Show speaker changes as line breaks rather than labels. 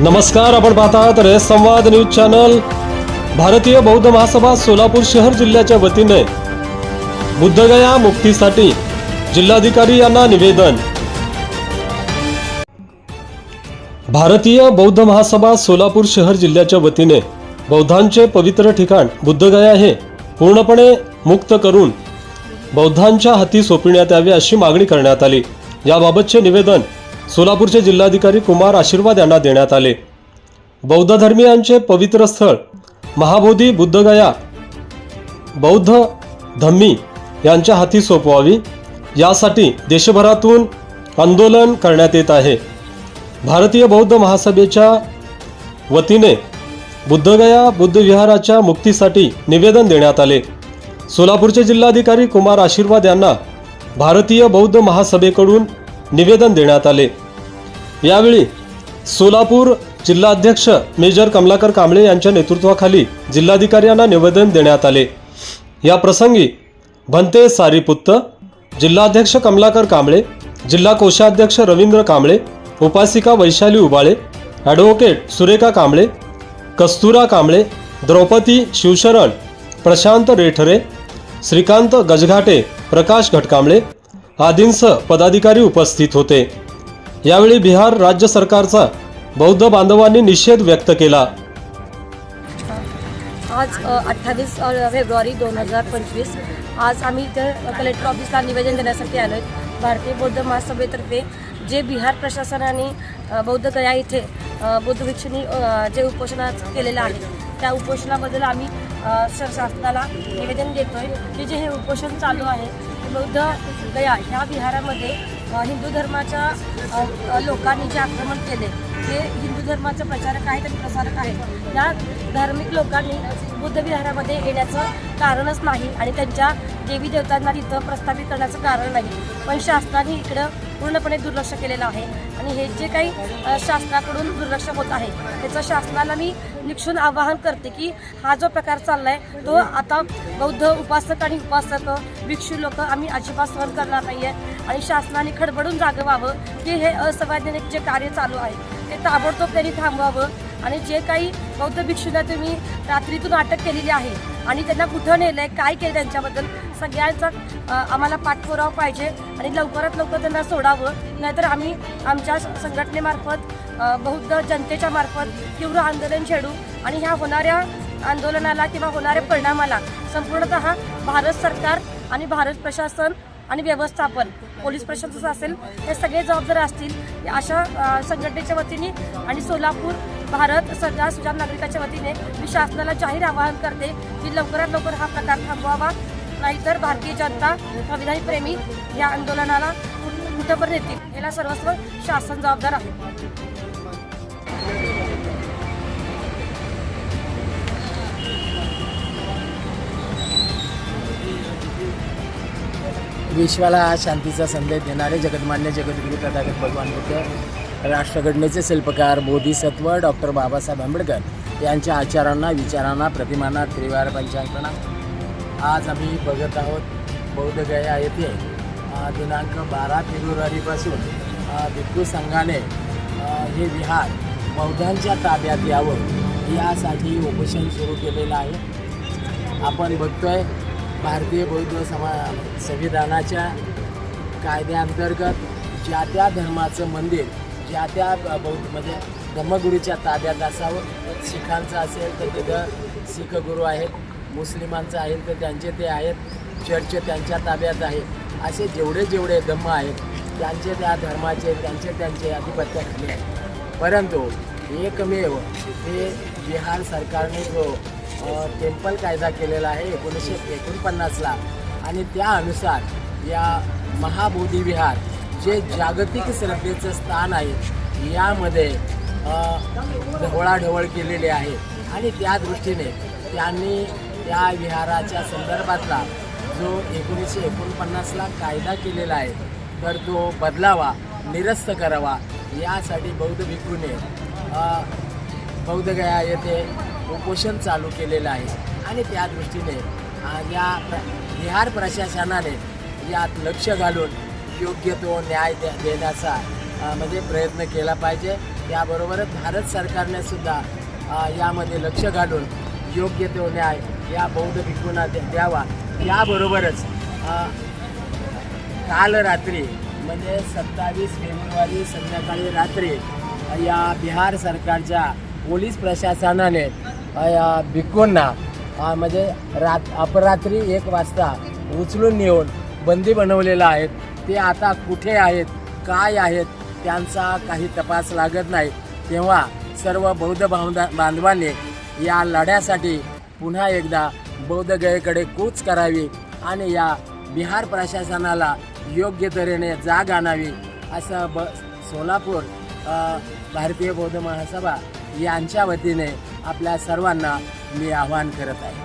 नमस्कार आपण पाहतात रेस संवाद न्यूज चॅनल. भारतीय बौद्ध महासभा सोलापूर शहर जिल्ह्याच्या वतीने बुद्धगया मुक्तीसाठी जिल्हाधिकारी यांना निवेदन. भारतीय बौद्ध महासभा सोलापूर शहर जिल्ह्याच्या वतीने बौद्धांचे पवित्र ठिकाण बुद्धगया हे पूर्णपणे मुक्त करून बौद्धांच्या हाती सोपविण्यात यावे अशी मागणी करण्यात आली. याबाबतचे निवेदन सोलापूरचे जिल्हाधिकारी कुमार आशीर्वाद यांना देण्यात आले. बौद्ध धर्मीयांचे पवित्र स्थळ महाबोधी बुद्धगया बौद्ध धम्मी यांच्या हाती सोपवावी. यासाठी देशभरातून आंदोलन करण्यात येत आहे. भारतीय बौद्ध महासभेच्या वतीने बुद्धगया बुद्धविहाराच्या मुक्तीसाठी निवेदन देण्यात आले. सोलापूरचे जिल्हाधिकारी कुमार आशीर्वाद यांना भारतीय बौद्ध महासभेकडून निवेदन देण्यात आले. यावेळी सोलापूर जिल्हाध्यक्ष मेजर कमलाकर कांबळे यांच्या नेतृत्वाखाली जिल्हाधिकाऱ्यांना निवेदन देण्यात आले. या प्रसंगी भंते सारीपुत्त जिल्हाध्यक्ष कमलाकर कांबळे जिल्हा कोषाध्यक्ष रवींद्र कांबळे उपासिका वैशाली उबाळे ॲडव्होकेट सुरेखा कांबळे कस्तुरा कांबळे द्रौपदी शिवशरण प्रशांत रेठरे श्रीकांत गजघाटे प्रकाश घटकांबळे आदींसह पदाधिकारी उपस्थित होते. यावेळी बिहार राज्य सरकारचा बौद्ध बांधवांनी निषेध व्यक्त केला.
आज अठ्ठावीस फेब्रुवारी दोन हजार पंचवीस आज आम्ही इथे कलेक्टर ऑफिसला निवेदन देण्यासाठी आलो आहे भारतीय बौद्ध महासभेतर्फे जे बिहार प्रशासनाने बौद्ध गया इथे बौद्ध भिक्षुनी जे उपोषणा केलेलं आहे त्या उपोषणाबद्दल आम्ही सर शासनाला निवेदन देतोय की जे हे उपोषण चालू आहे बौद्ध गया ह्या विहारामध्ये हिंदू धर्माच्या लोकांनी जे आक्रमण केले ते हिंदू धर्माचे प्रचारक आहेत आणि प्रसारक आहेत या धार्मिक लोकांनी बुद्ध विहारामध्ये येण्याचं कारणच नाही आणि त्यांच्या देवी देवतांना तिथं प्रस्थापित करण्याचं कारण नाही. पण शासनाने इकडं पूर्णपणे दुर्लक्ष केलेलं आहे आणि हे जे काही शासनाकडून दुर्लक्ष होत आहे त्याचं शासनाला मी निक्षून आवाहन करते की हा जो प्रकार चाललाय तो आता बौद्ध उपासक आणि उपासक भिक्षू लोक आम्ही अजिबात सहन करणार नाहीये आणि शासनाने खडबडून जागं व्हावं की हे असंवैधानिक जे कार्य चालू आहे ते ताबडतोब त्यांनी थांबवावं. आणि जे काही बौद्ध भिक्षूंना तुम्ही रात्रीतून अटक केलेली आहे आणि त्यांना कुठं नेलं आहे काय केलं त्यांच्याबद्दल सगळ्यांचा आम्हाला पाठपुरावा पाहिजे आणि लवकरात लवकर त्यांना सोडावं. नाहीतर आम्ही आमच्या संघटनेमार्फत बौद्ध जनतेच्या मार्फत तीव्र आंदोलन छेडू आणि ह्या होणाऱ्या आंदोलनाला किंवा होणाऱ्या परिणामाला संपूर्णतः भारत सरकार आणि भारत प्रशासन आणि व्यवस्थापन पोलीस प्रशासन असेल हे सगळे जबाबदार असतील. अशा संघटनेच्या वतीने आणि सोलापूर भारत सरकार सुजात नागरिकाच्या वतीने मी शासनाला जाहीर आवाहन करते की लवकरात लवकर हा प्रकार थांबवावा. नाहीतर भारतीय जनता संविधान प्रेमी या आंदोलनाला कुठंपर्यंत येतील याला सर्वस्व शासन जबाबदार आहे.
विश्वाला आज शांतीचा संदेश देणारे जगतमान्य जगद्गुरू तथागत भगवान बुद्ध राष्ट्रघटनेचे शिल्पकार बोधिसत्व डॉक्टर बाबासाहेब आंबेडकर यांच्या आचारांना विचारांना प्रतिमांना त्रिवार पंचांकना आज आम्ही बघत आहोत बौद्धगया येथे दिनांक बारा फेब्रुवारीपासून भिक्खू संघाने हे विहार बौद्धांच्या ताब्यात यावं यासाठी उपोषण सुरू केलेलं आहे. आपण बघतोय भारतीय बौद्ध समा संविधानाच्या कायद्याअंतर्गत ज्या त्या धर्माचं मंदिर ज्या त्या बौद्ध म्हणजे धर्मगुरूच्या ताब्यात असावं. शिखांचं असेल तर तिथं शीख गुरु आहेत मुस्लिमांचं आहे तर त्यांचे ते आहेत चर्च त्यांच्या ताब्यात आहे. असे जेवढे जेवढे धम्म आहेत त्यांचे त्या धर्माचे त्यांचे त्यांचे आधिपत्याखाली आहे. परंतु एकमेव हे बिहार सरकारने जो टेम्पल कायदा केलेला आहे एकोणीसशे एकोणपन्नासला. आणि त्यानुसार या महाबोधी विहार जे जागतिक श्रद्धेचं स्थान आहे यामध्ये ढवळाढवळ केलेली आहे. आणि त्या दृष्टीने त्यांनी त्या विहाराच्या संदर्भातला जो एकोणीसशे एकोणपन्नासला कायदा केलेला आहे तर तो बदलावा निरस्त करावा यासाठी बौद्ध भिक्खूने बौद्धगया येथे उपोषण चालू केलेलं आहे. आणि त्या दृष्टीने या बिहार प्रशासनाने यात लक्ष घालून योग्य तो न्याय दे देण्याचा म्हणजे प्रयत्न केला पाहिजे. त्याबरोबरच भारत सरकारने सुद्धा यामध्ये लक्ष घालून योग्य तो न्याय या बौद्ध भिक्खूंना द्यावा. याबरोबरच काल रात्री म्हणजे सत्तावीस फेब्रुवारी संध्याकाळी रात्री या बिहार सरकारच्या पोलीस प्रशासनाने अ, या भिक्खूंना म्हणजे रात अपरात्री एक वाजता उचलून नेऊन बंदी बनवलेलं आहेत. ते आता कुठे आहेत? काय आहेत? त्यांचा काही तपास लागत नाही. तेव्हा सर्व बौद्ध बांधा बांधवांनी या लढ्यासाठी पुन्हा एकदा बौद्ध गयेकडे कूच करावी आणि या बिहार प्रशासनाला योग्य तऱ्हेने जाग आणावी असं ब सोलापूर भारतीय बौद्ध महासभा यांच्या वतीने आपल्या सर्वांना मी आवाहन करत आहे.